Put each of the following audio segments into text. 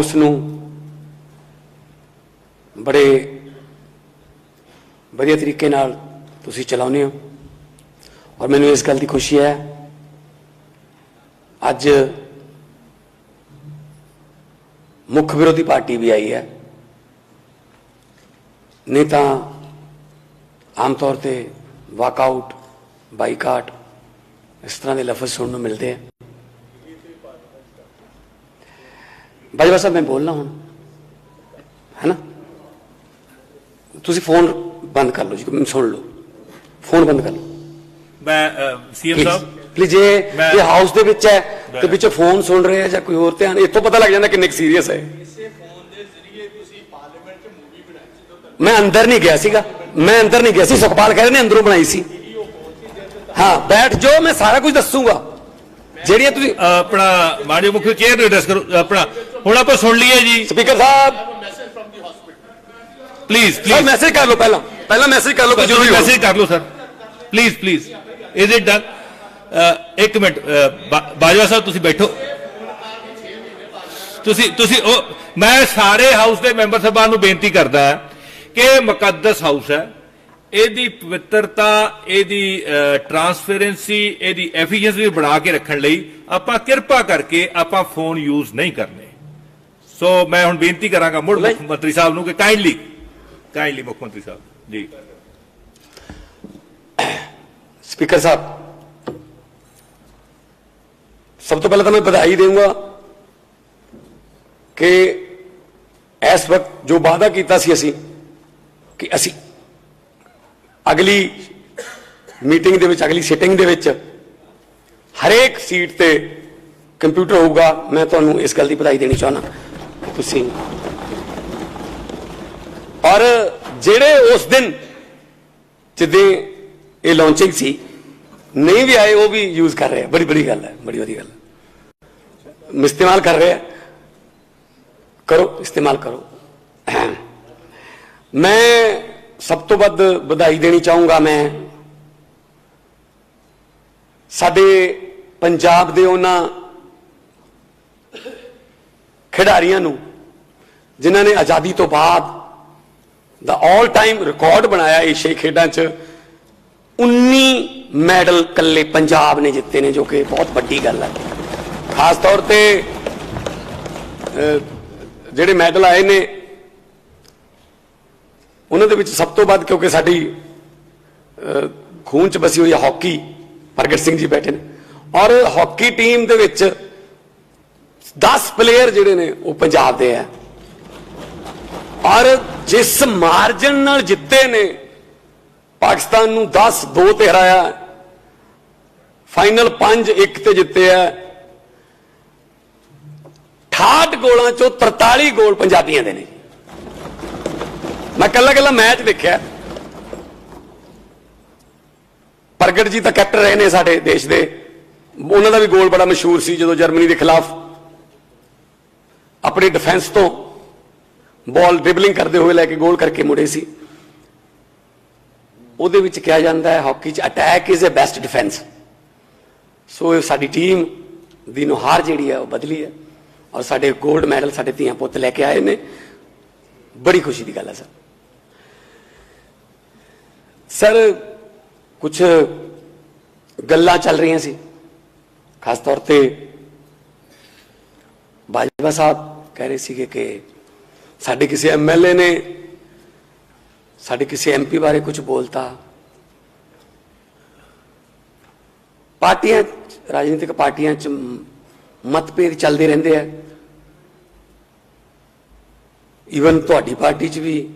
House ਨੂੰ ਬੜੇ ਵਧੀਆ ਤਰੀਕੇ ਨਾਲ ਤੁਸੀਂ ਚਲਾਉਂਦੇ ਹੋ। ਔਰ ਮੈਨੂੰ ਇਸ ਗੱਲ ਦੀ ਖੁਸ਼ੀ ਹੈ, ਅੱਜ ਮੁੱਖ ਵਿਰੋਧੀ ਪਾਰਟੀ ਵੀ ਆਈ ਹੈ। ਨਹੀਂ ਤਾਂ ਆਮ ਤੌਰ ਤੇ ਵਾਕਆਊਟ ਬਾਈਕਾਟ, ਇਸ ਤਰ੍ਹਾਂ ਦੇ ਲਫ਼ਜ਼ ਸੁਣਨ ਨੂੰ ਮਿਲਦੇ ਆ। ਬਾਜਵਾ ਸਾਹਿਬ ਮੈਂ ਬੋਲਣਾ ਹੁਣ ਹੈ ਨਾ ਤੁਸੀਂ ਫੋਨ ਬੰਦ ਕਰ ਲਓ ਜੀ ਮੈਨੂੰ ਸੁਣ ਲਓ ਫੋਨ ਬੰਦ ਕਰ ਲਓ ਮੈਂ ਸੀਐਮ ਸਾਹਿਬ ਪਲੀਜ਼ ਜੇ ਮੈਂ- ਇਹ ਹਾਊਸ ਦੇ ਵਿੱਚ ਹੈ ਤੇ ਵਿੱਚ ਫੋਨ ਸੁਣ ਰਹੇ ਆ ਜਾਂ ਕੋਈ ਹੋਰ ਧਿਆਨ ਇੱਥੋਂ ਪਤਾ ਲੱਗ ਜਾਂਦਾ ਕਿੰਨੇ ਸੀਰੀਅਸ ਹੈ ਮੈਂ ਅੰਦਰ ਨਹੀਂ ਗਿਆ ਸੀਗਾ ਮੈਂ ਅੰਦਰ ਨਹੀਂ ਗਿਆ ਸੀ ਸੁਖਪਾਲ ਕਹਿ ਰਹੇ ਨੇ ਅੰਦਰੋਂ ਬਣਾਈ ਸੀ ਹਾਂ ਬੈਠ ਜਾਓ ਮੈਂ ਸਾਰਾ ਕੁਝ ਦੱਸੂਗਾ ਜਿਹੜੀਆਂ ਤੁਸੀਂ ਆਪਣਾ ਮਾਨਯੋਗ ਮੁੱਖ ਚੇਅਰ ਨੂੰ ਐਡਰੈਸ ਕਰੋ ਆਪਣਾ ਹੁਣ ਆਪਾਂ ਸੁਣ ਲਈਏ ਜੀ। ਸਪੀਕਰ ਸਾਹਿਬ। ਪਲੀਜ਼ ਸਰ ਪਲੀਜ਼ ਮੈਸੇਜ ਕਰ ਲਓ ਪਹਿਲਾਂ। ਪਹਿਲਾਂ ਮੈਸੇਜ ਕਰ ਲਓ ਕੋਈ ਜ਼ਰੂਰੀ ਹੋਵੇ ਮੈਸੇਜ ਕਰ ਲਓ sir. Please please is it done ਇੱਕ ਮਿੰਟ ਅ, ਬਾ- ਬਾਜਵਾ ਸਾਹਿਬ ਤੁਸੀਂ ਬੈਠੋ। ਤੁਸੀਂ ਤੁਸੀਂ ਉਹ ਮੈਂ ਸਾਰੇ ਹਾਊਸ ਦੇ ਮੈਂਬਰ ਸਾਹਿਬਾਨ ਨੂੰ ਬੇਨਤੀ ਕਰਦਾ ਕਿ ਇਹ ਮੁਕੱਦਸ ਹਾਊਸ ਹੈ। ਇਹਦੀ ਪਵਿੱਤਰਤਾ ਇਹਦੀ ਟਰਾਂਸਪੇਰੈਂਸੀ ਇਹਦੀ ਐਫੀਸ਼ੀਐਂਸੀ ਬਣਾ ਕੇ ਰੱਖਣ ਲਈ ਆਪਾਂ ਕਿਰਪਾ ਕਰਕੇ ਆਪਾਂ ਫੋਨ ਯੂਜ਼ ਨਹੀਂ ਕਰਨੇ। ਸੋ ਮੈਂ ਹੁਣ ਬੇਨਤੀ ਕਰਾਂਗਾ ਮੁੜ ਮੁੱਖ ਮੰਤਰੀ ਸਾਹਿਬ ਨੂੰ ਕਿ ਕਾਈਂਡਲੀ ਕਾਈਂਡਲੀ ਮੁੱਖ ਮੰਤਰੀ ਸਾਹਿਬ ਜੀ। ਸਪੀਕਰ ਸਾਹਿਬ ਸਭ ਤੋਂ ਪਹਿਲਾਂ ਤਾਂ ਮੈਂ ਵਧਾਈ ਦੇਵਾਂਗਾ ਕਿ ਇਸ ਵਕਤ ਜੋ ਵਾਅਦਾ ਕੀਤਾ ਸੀ ਅਸੀਂ ਕਿ ਅਸੀਂ ਅਗਲੀ ਮੀਟਿੰਗ ਦੇ ਵਿੱਚ, ਅਗਲੀ ਸਿਟਿੰਗ ਦੇ ਵਿੱਚ ਹਰੇਕ ਸੀਟ ਤੇ ਕੰਪਿਊਟਰ ਹੋਊਗਾ। ਮੈਂ ਤੁਹਾਨੂੰ ਇਸ ਗੱਲ ਦੀ ਵਧਾਈ ਦੇਣੀ ਚਾਹੁੰਦਾ ਤੁਸੀਂ ਔਰ ਜਿਹੜੇ ਉਸ ਦਿਨ ਜਿੱਦੇ ਇਹ ਲਾਂਚਿੰਗ ਸੀ, ਨਹੀਂ ਵੀ ਆਏ, ਉਹ ਵੀ ਯੂਜ਼ ਕਰ ਰਹੇ ਆ। ਬੜੀ ਬੜੀ ਗੱਲ ਹੈ, ਬੜੀ ਵਧੀਆ ਗੱਲ ਹੈ। ਇਸਤੇਮਾਲ ਕਰ ਰਹੇ ਆ। ਕਰੋ, ਇਸਤੇਮਾਲ ਕਰੋ। ਮੈਂ ਸਭ ਤੋਂ ਵੱਧ ਵਧਾਈ ਦੇਣੀ ਚਾਹੂੰਗਾ ਮੈਂ। ਸਾਡੇ ਪੰਜਾਬ ਦੇ ਉਹਨਾਂ ਖਿਡਾਰੀਆਂ ਨੂੰ, ਜਿਨ੍ਹਾਂ ਨੇ ਆਜ਼ਾਦੀ ਤੋਂ ਬਾਅਦ ਦਾ 올 ਟਾਈਮ ਰਿਕਾਰਡ ਬਣਾਇਆ ਏਸ਼ੀਆਈ ਖੇਡਾਂ 'ਚ 19 ਮੈਡਲ ਕੱਲੇ ਪੰਜਾਬ ਨੇ ਜਿੱਤੇ ਨੇ, ਜੋ ਕਿ ਬਹੁਤ ਵੱਡੀ ਗੱਲ ਹੈ। ਖਾਸ ਤੌਰ ਤੇ ਜਿਹੜੇ ਮੈਡਲ ਆਏ ਨੇ ਉਹਨਾਂ ਦੇ ਵਿੱਚ ਸਭ ਤੋਂ ਵੱਧ ਕਿਉਂਕਿ ਸਾਡੀ ਖੂਨ 'ਚ ਬਸੀ ਹੋਈ ਹੈ ਹਾਕੀ, ਪ੍ਰਗਟ ਸਿੰਘ ਜੀ ਬੈਠੇ ਨੇ। ਔਰ ਹਾਕੀ ਟੀਮ ਦੇ ਵਿੱਚ 10 ਪਲੇਅਰ ਜਿਹੜੇ ਨੇ ਉਹ ਪੰਜਾਬ ਦੇ ਆ। ਔਰ ਜਿਸ ਮਾਰਜਨ ਨਾਲ ਜਿੱਤੇ ਨੇ, ਪਾਕਿਸਤਾਨ ਨੂੰ 10 2 ਤੇ ਹਰਾਇਆ ਫਾਈਨਲ 5 1 ਤੇ ਜਿੱਤੇ ਆ। 68 ਗੋਲਾਂ ਚੋਂ 43 ਗੋਲ ਪੰਜਾਬੀਆਂ ਦੇ ਨੇ। ਮੈਂ ਕੱਲਾ ਕੱਲਾ ਮੈਚ ਦੇਖਿਆ ਪ੍ਰਗਟ ਜੀ ਤਾਂ ਕੈਪਟਨ ਰਹੇ ਨੇ ਸਾਡੇ ਦੇਸ਼ ਦੇ। ਉਹਨਾਂ ਦਾ ਵੀ ਗੋਲ ਬੜਾ ਮਸ਼ਹੂਰ ਸੀ ਜਦੋਂ ਜਰਮਨੀ ਦੇ ਖਿਲਾਫ ਆਪਣੀ ਡਿਫੈਂਸ ਤੋਂ ਬਾਲ ਡ੍ਰਿਬਲਿੰਗ ਕਰਦੇ ਹੋਏ ਲੈ ਕੇ ਗੋਲ ਕਰਕੇ ਮੁੜੇ ਸੀ। ਉਹਦੇ ਵਿੱਚ ਕਿਹਾ ਜਾਂਦਾ ਹੈ ਹਾਕੀ 'ਚ attack is a best defence so ਇਹ ਸਾਡੀ ਟੀਮ ਦੀ ਨੁਹਾਰ ਜਿਹੜੀ ਹੈ, ਉਹ ਬਦਲੀ ਹੈ ਔਰ ਸਾਡੇ 골ਡ ਮੈਡਲ ਸਾਡੇ ਧੀਆਂ ਪੁੱਤ ਲੈ ਕੇ ਆਏ ਨੇ। ਬੜੀ ਖੁਸ਼ੀ ਦੀ ਗੱਲ ਹੈ ਸਰ। ਸਰ ਕੁਝ ਗੱਲਾਂ ਚੱਲ ਰਹੀਆਂ ਸੀ। ਖਾਸ ਤੌਰ ਤੇ ਬਾਜਵਾ ਸਾਹਿਬ ਕਹਿ ਰਹੇ ਸੀਗੇ ਕਿ ਸਾਡੇ ਕਿਸੇ ਐਮਐਲਏ ਨੇ ਸਾਡੇ ਕਿਸੇ ਐਮਪੀ ਬਾਰੇ ਕੁਝ ਬੋਲਤਾ। ਪਾਰਟੀਆਂ ਰਾਜਨੀਤਿਕ ਪਾਰਟੀਆਂ ਚ ਮਤਭੇਦ ਚੱਲਦੇ ਰਹਿੰਦੇ ਆ। ਈਵਨ ਤੁਹਾਡੀ ਪਾਰਟੀ ਚ ਵੀ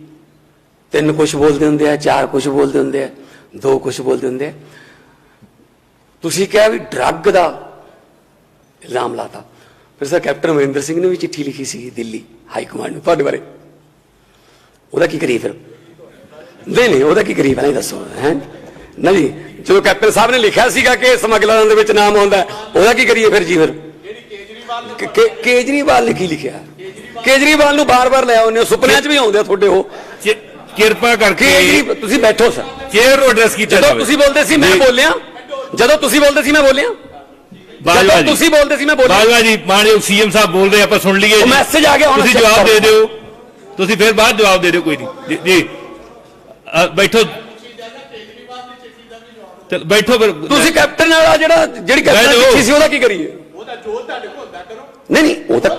ਤਿੰਨ ਕੁਝ ਬੋਲਦੇ ਹੁੰਦੇ ਆ, ਚਾਰ ਕੁਝ ਬੋਲਦੇ ਹੁੰਦੇ ਆ, ਦੋ ਕੁਝ ਬੋਲਦੇ ਹੁੰਦੇ ਆ। ਤੁਸੀਂ ਕਿਹਾ ਵੀ ਡਰੱਗ ਦਾ ਇਲਜ਼ਾਮ ਲਾਤਾ। ਫਿਰ ਸਰ ਕੈਪਟਨ ਅਮਰਿੰਦਰ ਸਿੰਘ ਨੇ ਵੀ ਚਿੱਠੀ ਲਿਖੀ ਸੀ ਦਿੱਲੀ ਹਾਈ ਕਮਾਂਡ ਨੂੰ, ਤੁਹਾਡੇ ਬਾਰੇ। ਉਹਦਾ ਕੀ ਕਰੀ ਫਿਰ? ਨਹੀਂ ਨਹੀਂ, ਉਹਦਾ ਕੀ ਕਰੀ ਪਹਿਲਾਂ ਦੱਸੋ, ਹੈ? ਨਹੀਂ, ਜਦੋਂ ਕੈਪਟਨ ਸਾਹਿਬ ਨੇ ਲਿਖਿਆ ਸੀਗਾ ਕਿ ਸਮਗਲਰਾਂ ਦੇ ਵਿੱਚ ਨਾਮ ਆਉਂਦਾ, ਉਹਦਾ ਕੀ ਕਰੀਏ ਫਿਰ ਜੀ ਫਿਰ? ਕੇਜਰੀਵਾਲ ਨੇ ਕੀ ਲਿਖਿਆ? ਕੇਜਰੀਵਾਲ ਨੂੰ ਬਾਰ-ਬਾਰ ਲੈ ਆਉਂਦੇ ਹੋ, ਸੁਪਨਿਆਂ 'ਚ ਵੀ ਆਉਂਦੇ ਆ ਤੁਹਾਡੇ ਉਹ। ਕਿਰਪਾ ਕਰਕੇ ਕੇਜਰੀ ਤੁਸੀਂ ਬੈਠੋ ਸਰ। ਚੇਅਰ ਨੂੰ ਐਡਰੈਸ ਕੀਤਾ ਜਦੋਂ ਤੁਸੀਂ ਬੋਲਦੇ ਸੀ ਮੈਂ। ਬੋਲਿਆ? ਜਦੋਂ ਤੁਸੀਂ ਬੋਲਦੇ ਸੀ ਮੈਂ ਬੋਲਿਆ? ਬਾਜਵਾ ਜਦੋਂ ਜੀ। ਤੁਸੀਂ ਬੋਲਦੇ ਸੀ ਮੈਂ ਬੋਲਿਆ? ਬਾਜਵਾ ਜੀ ਮਾਨਯੋਗ ਸੀਐਮ ਸਾਹਿਬ ਬੋਲ ਰਹੇ ਆਪਾਂ ਸੁਣ ਲਈਏ ਉਹ ਜੀ। ਮੈਸੇਜ ਆ ਗਿਆ ਹੁਣ ਤੁਸੀਂ ਜਵਾਬ ਦੇ ਕਰੋ। ਦਿਓ। ਤੁਸੀਂ ਫਿਰ ਬਾਅਦ ਜਵਾਬ ਦੇ ਦਿਓ ਕੋਈ ਨਹੀਂ। ਜੀ- ਜੀ। ਅ, ਬੈਠੋ। ਚਲ ਬੈਠੋ ਫਿਰ। ਤੁਸੀਂ ਕੈਪਟਨ ਵਾਲਾ ਜਿਹੜਾ ਜਿਹੜੀ ਕੈਪਟਨ ਜਾਓ। ਲਿਖੀ ਸੀ ਉਹਦਾ ਕੀ ਕਰੀਏ? ਉਹਦਾ ਜੋ ਤੁਹਾਡੇ ਕੋਲ ਹੁੰਦਾ ਕਰੋ। ਨਹੀਂ ਨਹੀਂ ਉਹ ਤਾਂ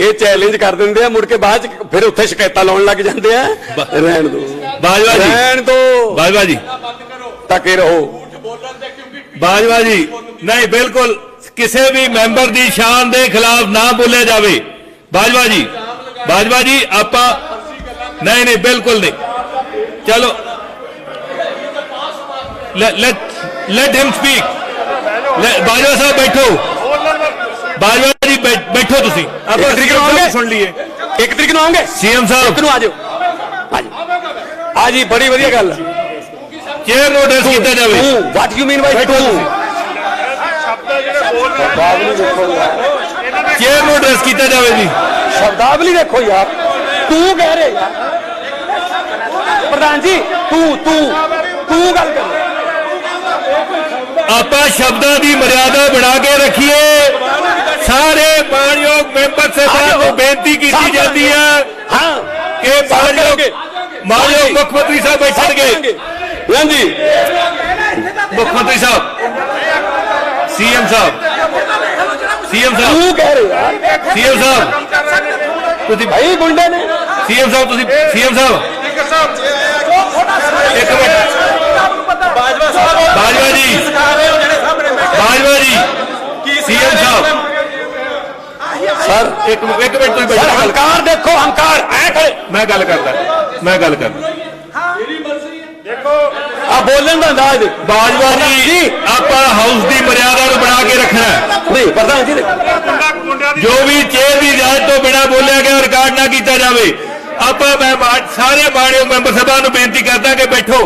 ਇਹ ਚੈਲੰਜ ਕਰ ਦਿੰਦੇ ਆ ਮੁੜ ਕੇ ਬਾਅਦ ਚ ਫਿਰ ਉੱਥੇ ਸ਼ਿਕਾਇਤਾਂ ਲਾਉਣ ਲੱਗ ਜਾਂਦੇ ਆ। ਰਹਿਣ ਦੋ। ਬਾਜਵਾ ਜੀ। ਰਹਿਣ ਦੋ। ਬਾਜਵਾ ਜੀ। ਟਕੇ ਰਹੋ। ਬਾਜਵਾ ਜੀ ਨਹੀਂ ਬਿਲਕੁਲ ਕਿਸੇ ਵੀ ਮੈਂਬਰ ਦੀ ਸ਼ਾਨ ਦੇ ਖਿਲਾਫ ਨਾ ਬੋਲਿਆ ਜਾਵੇ। ਬਾਜਵਾ ਜੀ ਬਾਜਵਾ ਜੀ ਆਪਾਂ ਨਹੀਂ ਨਹੀਂ ਬਿਲਕੁਲ ਨਹੀਂ। ਚਲੋ। Let let him speak Bajwa ਸਾਹਿਬ ਬੈਠੋ। ਬਾਜਵਾ ਜੀ ਬੈਠੋ ਤੁਸੀਂ। ਆਪਾਂ ਇੱਕ ਤਰੀਕ ਨੂੰ ਆਓਗੇ? ਸੁਣ ਲਈਏ। ਇੱਕ ਤਰੀਕ ਨੂੰ ਆਉਂਗੇ? ਸੀਐਮ ਸਾਹਿਬ। ਇੱਕ ਨੂੰ ਆ ਜਾਓ। ਆ ਜੀ। ਬੜੀ ਵਧੀਆ ਗੱਲ। ਚੇਅਰ ਨੋਟਿਸ ਕੀਤਾ ਜਾਵੇ। ਵਾਟ ਯੂ ਮੀਨ ਬਾਈ ਤੂੰ? ਚੇਅਰ ਨੋਟਿਸ ਕੀਤਾ ਜਾਵੇ ਜੀ। ਸ਼ਬਦਾਵਲੀ ਦੇਖੋ ਯਾਰ। ਤੂੰ ਕਹਿ ਰਹੇ ਯਾਰ। ਪ੍ਰਧਾਨ ਜੀ ਤੂੰ ਤੂੰ ਤੂੰ ਗੱਲ ਕਰ। ਆਪਾਂ ਸ਼ਬਦਾਂ ਦੀ ਮਰਿਆਦਾ ਬਣਾ ਕੇ ਰੱਖੀਏ। ਸਾਰੇ ਮਾਨਯੋਗ ਮੈਂਬਰ ਸਾਹਿਬਾਨ ਨੂੰ ਬੇਨਤੀ ਕੀਤੀ ਜਾਂਦੀ ਹੈ ਹਾਂ ਕਿ ਮਾਨਯੋਗ ਮਾਨਯੋਗ ਮੁੱਖ ਮੰਤਰੀ ਸਾਹਿਬ ਬੈਠਣਗੇ ਹਾਂਜੀ ਮੁੱਖ ਮੰਤਰੀ ਸਾਹਿਬ ਸੀਐਮ ਸਾਹਿਬ ਸੀਐਮ ਸਾਹਿਬ ਤੂੰ ਕਹਿ ਰਹੇ ਯਾਰ ਸੀਐਮ ਸਾਹਿਬ ਤੁਸੀਂ ਭਾਈ ਗੁੰਡੇ ਨੇ ਸੀਐਮ ਸਾਹਿਬ ਤੁਸੀਂ ਸੀਐਮ ਸਾਹਿਬ ਇੱਕ ਮਿੰਟ ਬਾਜਵਾ ਜੀ ਬਾਜਵਾ ਜੀ ਸੀਐਮ ਸਾਹਿਬ ਸਰ ਇੱਕ ਮਿੰਟ ਇੱਕ ਮਿੰਟ ਤੁਸੀਂ ਸਰ ਬੈਠੋ ਹੰਕਾਰ ਦੇਖੋ ਹੰਕਾਰ। ਐ ਖੜੇ। ਮੈਂ ਗੱਲ ਕਰਦਾ ਮੈਂ ਗੱਲ ਕਰਦਾ। ਆ ਬੋਲਣ ਦਾ ਅੰਦਾਜ਼ ਦੇ। ਬਾਜਵਾ ਜੀ। ਆਪਾਂ ਹਾਊਸ ਦੀ ਮਰਿਆਦਾ ਨੂੰ ਬਣਾ ਕੇ ਰੱਖਣਾ ਹੈ। ਨਹੀਂ ਪ੍ਰਧਾਨ ਜੀ ਦੇਖੋ ਜੋ ਵੀ ਚੇਅਰ ਦੀ ਇਜਾਜ਼ਤ ਤੋਂ ਬਿਨਾ ਬੋਲਿਆ ਗਿਆ ਰਿਕਾਰਡ ਨਾ ਕੀਤਾ ਜਾਵੇ। ਆਪਾਂ ਮੈਂ ਸਾਰੇ ਮਾਣਯੋਗ ਮੈਂਬਰ ਸਭਾ ਨੂੰ ਬੇਨਤੀ ਕਰਦਾ ਕਿ ਬੈਠੋ।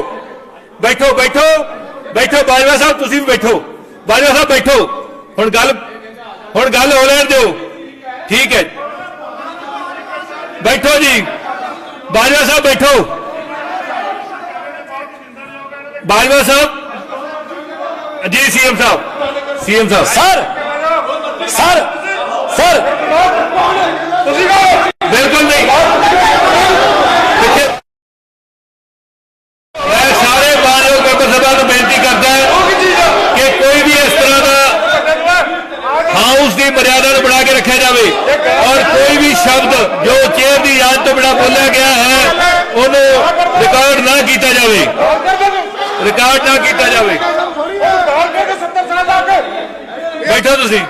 ਬੈਠੋ ਬੈਠੋ। ਬੈਠੋ ਬਾਜਵਾ ਸਾਹਿਬ ਤੁਸੀਂ ਵੀ ਬੈਠੋ। ਬਾਜਵਾ ਸਾਹਿਬ ਬੈਠੋ। ਹੁਣ ਗੱਲ ਹੁਣ ਗੱਲ ਹੋ ਲੈਣ ਦਿਓ। ਠੀਕ ਹੈ। ਬੈਠੋ ਜੀ। ਬਾਜਵਾ ਸਾਹਿਬ ਬੈਠੋ। ਬਾਜਵਾ ਸਾਹਿਬ। ਜੀ ਸੀਐਮ ਸਾਹਿਬ। ਸੀਐਮ ਸਾਹਿਬ। ਸਰ ਸਰ ਸਰ ਬਿਲਕੁਲ ਨਹੀਂ ਪਿੱਛੇ- ਮੈਂ ਸਾਰੇ ਮਾਨਯੋਗ ਮੈਂਬਰ ਸਭਾ ਨੂੰ ਬੇਨਤੀ ਕਰਦਾ ਹਾਂ ਕਿ ਕੋਈ ਵੀ ਇਸ ਤਰ੍ਹਾਂ ਦਾ ਹਾਊਸ ਦੀ ਮਰਿਆਦਾ ਨੂੰ ਬਣਾ ਕੇ ਰੱਖਿਆ ਜਾਵੇ ਔਰ ਕੋਈ ਵੀ ਸ਼ਬਦ ਜੋ ਚੇਅਰ ਦੀ ਯਾਦ ਤੋਂ ਬਿਨਾ ਬੋਲਿਆ ਗਿਆ ਹੈ। ਉਹਨੂੰ ਰਿਕਾਰਡ ਨਾ ਕੀਤਾ ਜਾਵੇ। ਰਿਕਾਰਡ ਨਾ ਕੀਤਾ ਜਾਵੇ। ਬੈਠੋ ਤੁਸੀਂ।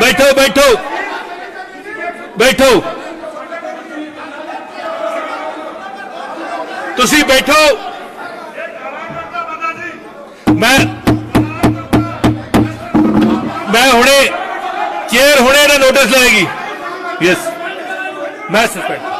ਬੈਠੋ ਬੈਠੋ। ਬੈਠੋ। ਤੁਸੀਂ ਬੈਠੋ। ਮੈਂ ਮੈਂ ਹੁਣੇ ਚੇਅਰ ਹੁਣੇ ਦਾ ਨੋਟਿਸ ਲਏਗੀ। Yes. massive.